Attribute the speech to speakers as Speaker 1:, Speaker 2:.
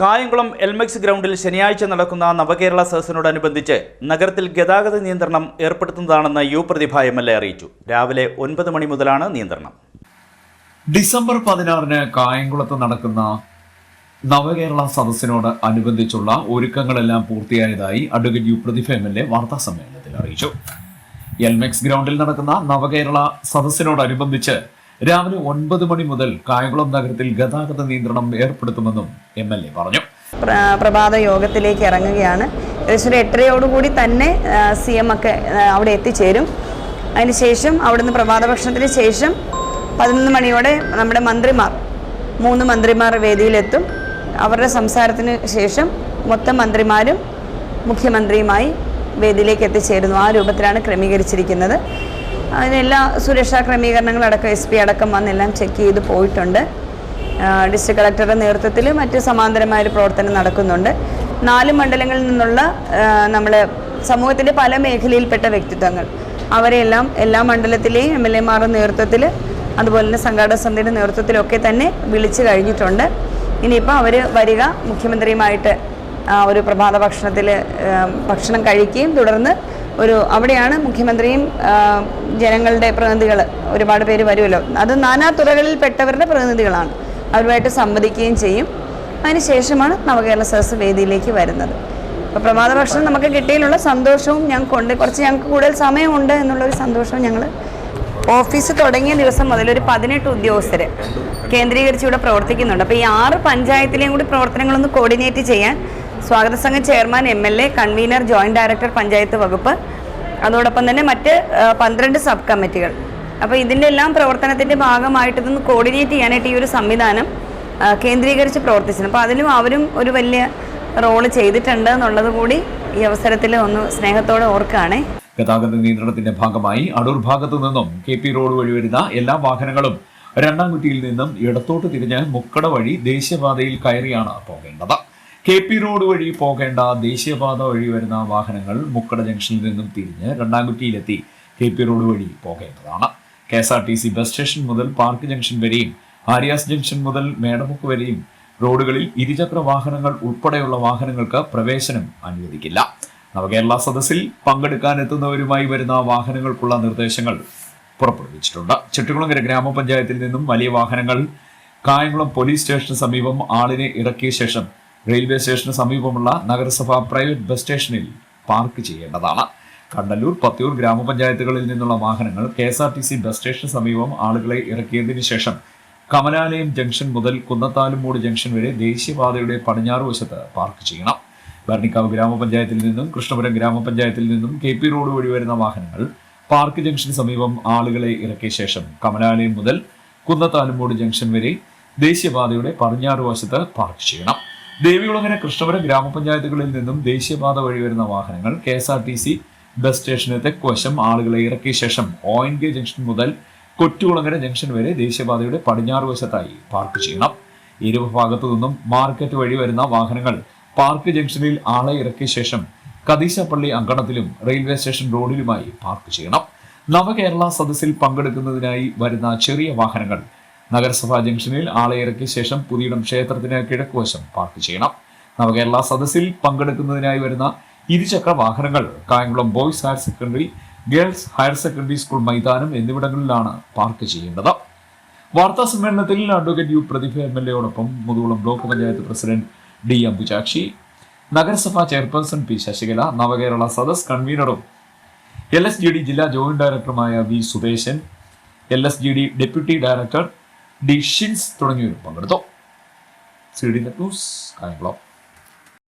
Speaker 1: കായംകുളം എൽമെക്സ് ഗ്രൗണ്ടിൽ ശനിയാഴ്ച നടക്കുന്ന നവകേരള സദസ്സിനോടനുബന്ധിച്ച് നഗരത്തിൽ ഗതാഗത നിയന്ത്രണം ഏർപ്പെടുത്തുന്നതാണെന്ന് U Prathibha M L A അറിയിച്ചു. രാവിലെ ഒൻപത് മണി മുതലാണ് നിയന്ത്രണം.
Speaker 2: ഡിസംബർ പതിനാറിന് കായംകുളത്ത് നടക്കുന്ന നവകേരള സദസ്സിനോട് അനുബന്ധിച്ചുള്ള ഒരുക്കങ്ങളെല്ലാം പൂർത്തിയായതായി advocate U Prathibha M L A വാർത്താ സമ്മേളനത്തിൽ അറിയിച്ചു. എൽമെക്സ് ഗ്രൗണ്ടിൽ നടക്കുന്ന നവകേരള സദസ്സിനോടനുബന്ധിച്ച് രാവിലെ ഒൻപത് മണി മുതൽ കായംകുളം നഗരത്തിൽ ഗതാഗത നിയന്ത്രണം ഏർപ്പെടുത്തുമെന്നും എം എൽ എ പറഞ്ഞു.
Speaker 3: പ്ര- പ്രഭാത യോഗത്തിലേക്ക് ഇറങ്ങുകയാണ്. ഏകദേശം എട്ടരയോടുകൂടി തന്നെ സി എം ഒക്കെ അവിടെ എത്തിച്ചേരും. അതിനുശേഷം അവിടുന്ന് പ്രഭാത ഭക്ഷണത്തിന് ശേഷം പതിനൊന്ന് മണിയോടെ നമ്മുടെ മന്ത്രിമാർ മൂന്ന് മന്ത്രിമാർ വേദിയിലെത്തും. അവരുടെ സംസാരത്തിന് ശേഷം മൊത്തം മന്ത്രിമാരും മുഖ്യമന്ത്രിയുമായി വേദിയിലേക്ക് എത്തിച്ചേരുന്നു. ആ രൂപത്തിലാണ് ക്രമീകരിച്ചിരിക്കുന്നത്. അതിനെല്ലാ സുരക്ഷാ ക്രമീകരണങ്ങളടക്കം എസ് പി അടക്കം വന്നെല്ലാം ചെക്ക് ചെയ്ത് പോയിട്ടുണ്ട്. ഡിസ്ട്രിക്ട് കളക്ടറുടെ നേതൃത്വത്തിൽ മറ്റ് സമാന്തരമായ ഒരു പ്രവർത്തനം നടക്കുന്നുണ്ട്. നാല് മണ്ഡലങ്ങളിൽ നിന്നുള്ള നമ്മുടെ സമൂഹത്തിന്റെ പല മേഖലയിൽപ്പെട്ട വ്യക്തിത്വങ്ങൾ. അവരെല്ലാം എല്ലാ മണ്ഡലത്തിലെയും എം എൽ എമാരുടെ നേതൃത്വത്തിൽ അതുപോലെ തന്നെ സംഘാടക സമിതിയുടെ നേതൃത്വത്തിലൊക്കെ തന്നെ വിളിച്ചു കഴിഞ്ഞിട്ടുണ്ട്. ഇനിയിപ്പോൾ അവർ വരിക മുഖ്യമന്ത്രിയുമായിട്ട് ഒരു പ്രഭാത ഭക്ഷണത്തിൽ ഭക്ഷണം കഴിക്കുകയും തുടർന്ന് ഒരു അവിടെയാണ് മുഖ്യമന്ത്രിയും ജനങ്ങളുടെ പ്രതിനിധികൾ ഒരുപാട് പേര് വരുമല്ലോ. അത് നാനാ തുറകളിൽ പെട്ടവരുടെ പ്രതിനിധികളാണ്. അവരുമായിട്ട് സംവദിക്കുകയും ചെയ്യും. അതിനുശേഷമാണ് നവകേരള സദസ് വേദിയിലേക്ക് വരുന്നത്. അപ്പോൾ പ്രഭാത ഭക്ഷണം നമുക്ക് കിട്ടിയതിലുള്ള സന്തോഷവും ഞങ്ങൾക്കുണ്ട്. കുറച്ച് ഞങ്ങൾക്ക് കൂടുതൽ സമയമുണ്ട് എന്നുള്ളൊരു സന്തോഷവും ഞങ്ങൾ ഓഫീസ് തുടങ്ങിയ ദിവസം മുതൽ ഒരു പതിനെട്ട് ഉദ്യോഗസ്ഥർ കേന്ദ്രീകരിച്ച് ഇവിടെ പ്രവർത്തിക്കുന്നുണ്ട്. അപ്പോൾ ഈ ആറ് പഞ്ചായത്തിലെയും കൂടി പ്രവർത്തനങ്ങളൊന്ന് കോർഡിനേറ്റ് ചെയ്യാൻ സ്വാഗത സംഘം chairman M L A convener joint director panchayat വകുപ്പ് അതോടൊപ്പം തന്നെ മറ്റ് പന്ത്രണ്ട് സബ് കമ്മിറ്റികൾ അപ്പോൾ ഇതിന്റെ എല്ലാം പ്രവർത്തനത്തിന്റെ ഭാഗമായിട്ട് ഇതൊന്ന് കോർഡിനേറ്റ് ചെയ്യാനായിട്ട് ഈ ഒരു സംവിധാനം കേന്ദ്രീകരിച്ച് പ്രവർത്തിച്ചത് അപ്പോൾ അതിലും അവരും ഒരു വലിയ റോൾ ചെയ്തിട്ടുണ്ട് എന്നുള്ളത് കൂടി ഈ അവസരത്തിൽ ഒന്ന് സ്നേഹത്തോടെ ഓർക്കുകയാണേ.
Speaker 2: ഗതാഗത നിയന്ത്രണത്തിന്റെ ഭാഗമായി അടൂർ ഭാഗത്തു നിന്നും കെ പി റോഡ് വഴി വരുന്ന എല്ലാ വാഹനങ്ങളും രണ്ടാംകുറ്റിയിൽ നിന്നും ഇടത്തോട്ട് തിരിഞ്ഞ് മുക്കട വഴി ദേശീയപാതയിൽ കയറിയാണ് പോകേണ്ടത്. കെ പി റോഡ് വഴി പോകേണ്ട ദേശീയപാത വഴി വരുന്ന വാഹനങ്ങൾ മുക്കട ജംഗ്ഷനിൽ നിന്നും തിരിഞ്ഞ് രണ്ടാംകുറ്റിയിലെത്തി കെ പി റോഡ് വഴി പോകേണ്ടതാണ്. K S R T C bus station മുതൽ പാർക്ക് ജംഗ്ഷൻ വരെയും ആര്യാസ് ജംഗ്ഷൻ മുതൽ മേടമുക്ക് വരെയും റോഡുകളിൽ ഇരുചക്ര വാഹനങ്ങൾ ഉൾപ്പെടെയുള്ള വാഹനങ്ങൾക്ക് പ്രവേശനം അനുവദിക്കില്ല. നവകേരള സദസ്സിൽ പങ്കെടുക്കാൻ എത്തുന്നവരുമായി വരുന്ന വാഹനങ്ങൾക്കുള്ള നിർദ്ദേശങ്ങൾ പുറപ്പെടുവിച്ചിട്ടുണ്ട്. ചെട്ടികുളങ്ങര ഗ്രാമപഞ്ചായത്തിൽ നിന്നും വലിയ വാഹനങ്ങൾ കായംകുളം പോലീസ് സ്റ്റേഷന് സമീപം ആളിനെ ഇറക്കിയ ശേഷം റെയിൽവേ സ്റ്റേഷന് സമീപമുള്ള നഗരസഭ പ്രൈവറ്റ് ബസ് സ്റ്റേഷനിൽ പാർക്ക് ചെയ്യേണ്ടതാണ്. കണ്ടല്ലൂർ പത്തിയൂർ ഗ്രാമപഞ്ചായത്തുകളിൽ നിന്നുള്ള വാഹനങ്ങൾ K S R T C bus സ്റ്റേഷന് സമീപം ആളുകളെ ഇറക്കിയതിനു ശേഷം കമലാലയം ജംഗ്ഷൻ മുതൽ കുന്നത്താലുമൂട് ജംഗ്ഷൻ വരെ ദേശീയപാതയുടെ പടിഞ്ഞാറ് വശത്ത് പാർക്ക് ചെയ്യണം. ഭരണിക്കാവ് ഗ്രാമപഞ്ചായത്തിൽ നിന്നും കൃഷ്ണപുരം ഗ്രാമപഞ്ചായത്തിൽ നിന്നും കെ പി റോഡ് വഴി വരുന്ന വാഹനങ്ങൾ പാർക്ക് ജംഗ്ഷന് സമീപം ആളുകളെ ഇറക്കിയ ശേഷം കമലാലയം മുതൽ കുന്നത്താലുമൂട് ജംഗ്ഷൻ വരെ ദേശീയപാതയുടെ പടിഞ്ഞാറ് വശത്ത് പാർക്ക് ചെയ്യണം. ദേവികുളങ്ങര കൃഷ്ണപുരം ഗ്രാമപഞ്ചായത്തുകളിൽ നിന്നും ദേശീയപാത വഴി വരുന്ന വാഹനങ്ങൾ K S R T C bus സ്റ്റേഷന് തെക്കുവശം ആളുകളെ ഇറക്കിയ ശേഷം ഒ എൻ കെ ജംഗ്ഷൻ മുതൽ കൊറ്റുകുളങ്ങര ജംഗ്ഷൻ വരെ ദേശീയപാതയുടെ പടിഞ്ഞാറ് വശത്തായി പാർക്ക് ചെയ്യണം. ഇരുഭാഗത്തു നിന്നും മാർക്കറ്റ് വഴി വരുന്ന വാഹനങ്ങൾ പാർക്ക് ജംഗ്ഷനിൽ ആളെ ഇറക്കിയ ശേഷം കദീശപ്പള്ളി അങ്കണത്തിലും റെയിൽവേ സ്റ്റേഷൻ റോഡിലുമായി പാർക്ക് ചെയ്യണം. നവകേരള സദസ്സിൽ പങ്കെടുക്കുന്നതിനായി വരുന്ന ചെറിയ വാഹനങ്ങൾ നഗരസഭാ ജംഗ്ഷനിൽ ആളെ ഇറക്കിയ ശേഷം പുതിയിടം ക്ഷേത്രത്തിന് കിഴക്കുവശം പാർക്ക് ചെയ്യണം. നവകേരള സദസ്സിൽ പങ്കെടുക്കുന്നതിനായി വരുന്ന ഇരുചക്ര വാഹനങ്ങൾ Kayamkulam boys higher secondary girls higher secondary school മൈതാനം എന്നിവിടങ്ങളിലാണ് പാർക്ക് ചെയ്യേണ്ടത്. വാർത്താ സമ്മേളനത്തിൽ advocate U Prathibha M L എയോടൊപ്പം Muthukulam block panchayat president D Ambujakshi നഗരസഭാ ചെയർപേഴ്സൺ പി ശശികല നവകേരള സദസ് കൺവീനറും എൽ എസ് ജി ഡി ജില്ലാ ജോയിന്റ് ഡയറക്ടറുമായ V Sudesan L S G D deputy director D Shins തുടങ്ങിയവരും പങ്കെടുത്തു. C D news Kayamkulam.